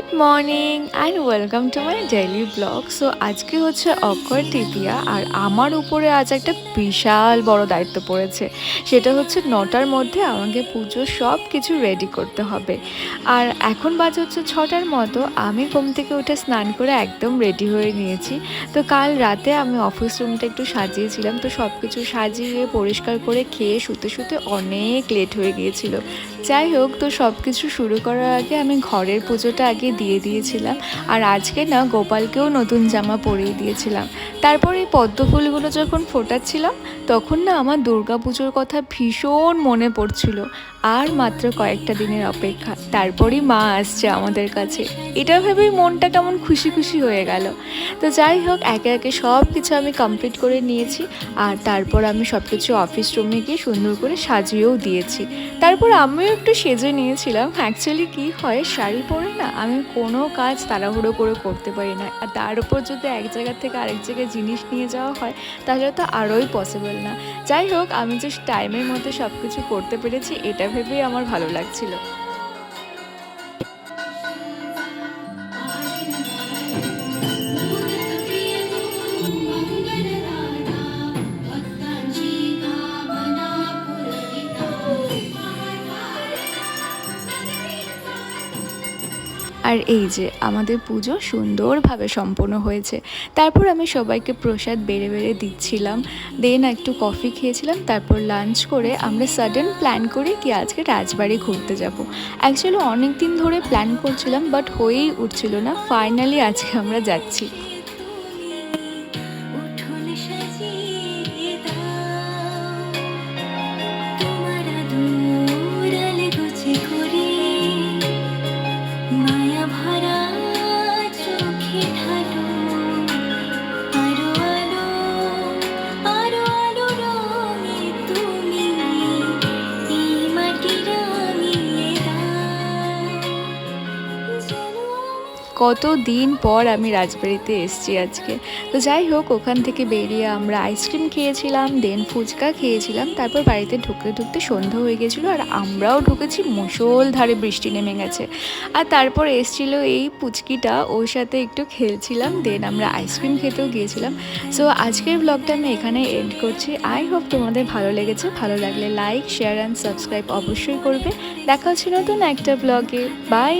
Good morning and welcome to my daily blog so আজকে হচ্ছে অক্ষয় তৃতীয়া আর আমার উপরে আজ একটা বিশাল বড় দায়িত্ব পড়েছে। সেটা হচ্ছে নটার মধ্যে আমাকে পুজোর সব কিছু রেডি করতে হবে। আর এখন বাজে হচ্ছে ছটার মতো, আমি ঘুম থেকে উঠে স্নান করে একদম রেডি হয়ে নিয়েছি। তো কাল রাতে আমি অফিস রুমটা একটু সাজিয়েছিলাম, তো সব কিছু সাজিয়ে, পরিষ্কার করে খেয়ে, শুতে শুতে অনেক লেট হয়ে গিয়েছিল। যাই হোক, তো সব কিছু শুরু করার আগে আমি ঘরের পুজোটা আগে দিয়ে দিয়েছিলাম। আর আজকে না গোপালকেও নতুন জামা পরিয়ে দিয়েছিলাম। তারপর এই পদ্ম ফুলগুলো যখন ফোটাচ্ছিলাম, তখন না আমার দুর্গা পুজোর কথা ভীষণ মনে পড়ছিল। আর মাত্র কয়েকটা দিনের অপেক্ষা, তারপরই মা আসছে আমাদের কাছে। এটা ভেবেই মনটা কেমন খুশি খুশি হয়ে গেল। তো যাই হোক, একে একে সব কিছু আমি কমপ্লিট করে নিয়েছি। আর তারপর আমি সব কিছু অফিস রুমে গিয়ে সুন্দর করে সাজিয়েও দিয়েছি। তারপর আমিও একটু সেজে নিয়েছিলাম। অ্যাকচুয়ালি কি হয়, শাড়ি পরে না আমি কোনো কাজ তাড়াহুড়ো করে করতে পারি না। আর তার উপর যদি এক জায়গা থেকে আরেক জায়গায় জিনিস নিয়ে যাওয়া হয়, তাহলে তো আরোই পসিবল না। যাই হোক, আমি যে টাইমের মধ্যে সব কিছু করতে পেরেছি, এটা ভেবেই আমার ভালো লাগছিল। আর এই যে আমাদের পুজো সুন্দরভাবে সম্পন্ন হয়েছে। তারপর আমি সবাইকে প্রসাদ বেড়ে বেড়ে দিচ্ছিলাম। দেন একটু কফি খেয়েছিলাম, তারপর লাঞ্চ করে আমরা সাডেন প্ল্যান করি কি আজকে রাজবাড়ি ঘুরতে যাব। অ্যাকচুয়ালি অনেক দিন ধরে প্ল্যান করছিলাম বাট হয়েই উঠছিল না। ফাইনালি আজকে আমরা যাচ্ছি। ভরা কত দিন পর আমি রাজবাড়িতে এসেছি আজকে। তো যাই হোক, ওখান থেকে বেরিয়ে আমরা আইসক্রিম খেয়েছিলাম, দেন ফুচকা খেয়েছিলাম, তারপর বাড়িতে ঢুকতে ঢুকতে সন্ধ্যা হয়ে গেছিল আর আমরাও ঢুকেছি মুসল ধারে বৃষ্টি নেমে গেছে। আর তারপর এসছিল এই পুচকিটা, ওর সাথে একটু খেলছিলাম, দেন আমরা আইসক্রিম খেতেও গিয়েছিলাম। সো আজকের ব্লগটা আমি এখানে এন্ড করছি। আই হোপ তোমাদের ভালো লেগেছে। ভালো লাগলে লাইক শেয়ার অ্যান্ড সাবস্ক্রাইব অবশ্যই করবে। দেখা হচ্ছে নতুন একটা ব্লগে বাই